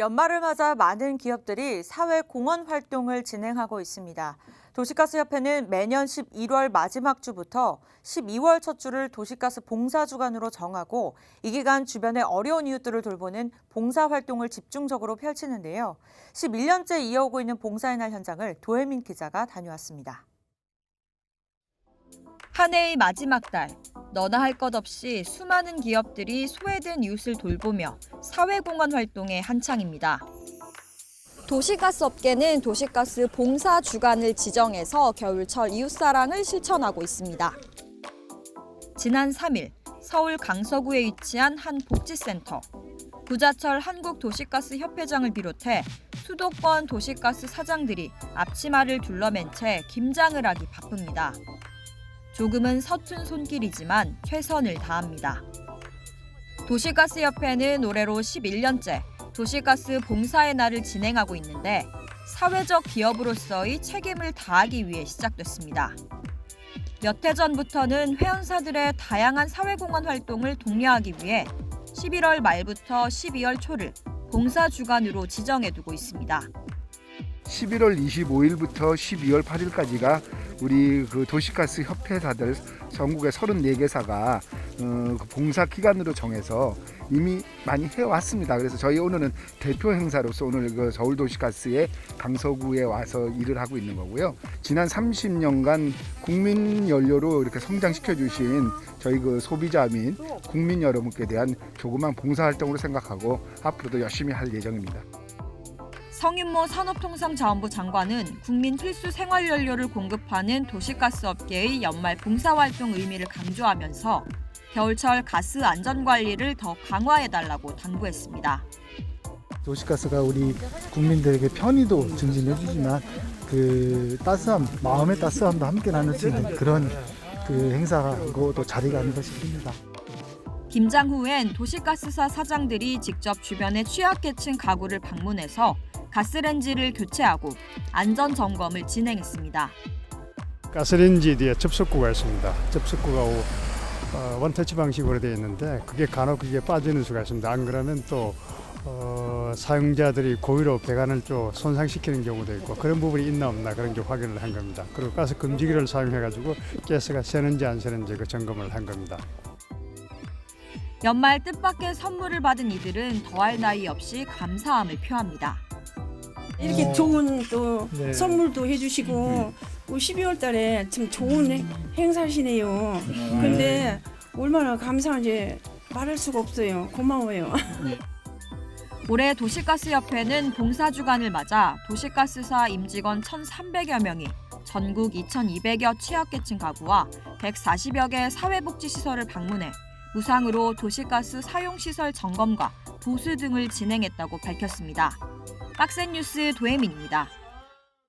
연말을 맞아 많은 기업들이 사회 공헌 활동을 진행하고 있습니다. 도시가스협회는 매년 11월 마지막 주부터 12월 첫 주를 도시가스 봉사 주간으로 정하고 이 기간 주변의 어려운 이웃들을 돌보는 봉사 활동을 집중적으로 펼치는데요. 11년째 이어오고 있는 봉사의 날 현장을 도혜민 기자가 다녀왔습니다. 한 해의 마지막 달, 너나 할 것 없이 수많은 기업들이 소외된 이웃을 돌보며 사회공헌 활동에 한창입니다. 도시가스 업계는 도시가스 봉사 주간을 지정해서 겨울철 이웃사랑을 실천하고 있습니다. 지난 3일 서울 강서구에 위치한 한 복지센터. 구자철 한국도시가스협회장을 비롯해 수도권 도시가스 사장들이 앞치마를 둘러맨 채 김장을 하기 바쁩니다. 조금은 서툰 손길이지만 최선을 다합니다. 도시가스협회는 올해로 11년째 도시가스 봉사의 날을 진행하고 있는데 사회적 기업으로서의 책임을 다하기 위해 시작됐습니다. 몇 해 전부터는 회원사들의 다양한 사회공헌 활동을 독려하기 위해 11월 말부터 12월 초를 봉사 주간으로 지정해 두고 있습니다. 11월 25일부터 12월 8일까지가 우리 그 도시가스 협회사들 전국의 34개사가 어, 그 봉사 기간으로 정해서 이미 많이 해왔습니다. 그래서 저희 오늘은 대표 행사로서 오늘 그 서울 도시가스의 강서구에 와서 일을 하고 있는 거고요. 지난 30년간 국민 연료로 이렇게 성장시켜 주신 저희 그 소비자 및 국민 여러분께 대한 조그만 봉사 활동으로 생각하고 앞으로도 열심히 할 예정입니다. 성윤모 산업통상자원부 장관은 국민 필수 생활연료를 공급하는 도시가스 업계의 연말 봉사활동 의미를 강조하면서 겨울철 가스 안전관리를 더 강화해달라고 당부했습니다. 도시가스가 우리 국민들에게 편의도 증진해주지만 그 따스함, 마음의 따스함도 함께 나눌 수 있는 그런 그 행사고 또 자리가 아닌가 싶습니다. 김장 후엔 도시가스사 사장들이 직접 주변의 취약계층 가구를 방문해서 가스렌지를 교체하고 안전 점검을 진행했습니다. 가스레인지 뒤에 접속구가 있습니다. 접속구가 오- 어, 원터치 방식으로 되어 있는데 그게 간혹 그게 빠지는 수가 있습니다. 안 그러면 또 어, 사용자들이 고의로 배관을 좀 손상시키는 경우도 있고 그런 부분이 있나 없나 그런 게 확인을 한 겁니다. 그리고 가스 금지기를 사용해가지고 가스가 새는지 안 새는지 그 점검을 한 겁니다. 연말 뜻밖의 선물을 받은 이들은 더할 나위 없이 감사함을 표합니다. 이렇게 좋은 또 네. 선물도 해주시고 12월 달에 참 좋은 해- 행사시네요. 근데 얼마나 감사한지 말할 수가 없어요. 고마워요. 올해 도시가스협회는 봉사주간을 맞아 도시가스사 임직원 1,300여 명이 전국 2,200여 취약계층 가구와 140여 개 사회복지시설을 방문해 무상으로 도시가스 사용시설 점검과 보수 등을 진행했다고 밝혔습니다. 박센뉴스 도혜민입니다.